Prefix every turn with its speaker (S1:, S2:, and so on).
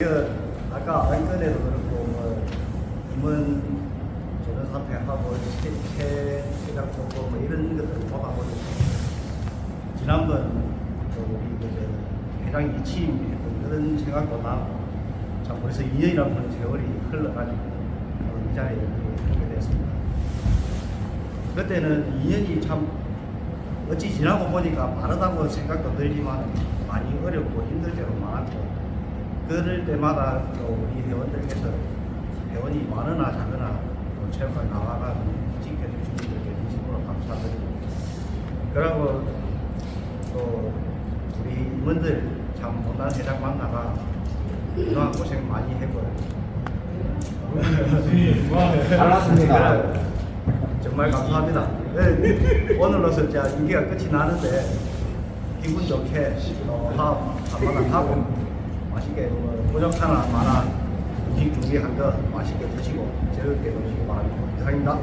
S1: 그 아까 안건에도 그렇고 뭐 임원 전원 사퇴하고 최 회장 뽑고 뭐 이런 것들을 보아보니 지난번 그 우리 그 회장 이취임했던 그런 생각도 나고 참 벌써 2년이라는 세월이 흘러가지고 이 자리에 이렇게 됐습니다. 그때는 2년이 참 어찌 지나고 보니까 빠르다고 생각도 들지만 많이 어렵고 힘들 때도 많았고 그럴 때마다 또 우리 회원들께서 회원이 많으나 작으나 또 체육관 나와가 지켜주시는 분들께 진심으로 감사드리고 그리고 또 우리 임원들 참 못난 회장 만나가 그동안 고생 많이 했거든요.
S2: 잘났습니다.
S1: 정말 감사합니다. 네, 오늘로서 이제 임기가 끝이 나는데 기분 좋게 어, 한마당 하고 맛있게 뭐 부족하나 마나 음식 준비한 거 맛있게 드시고 즐겁게 노시기 바랍니다. 이상입니다.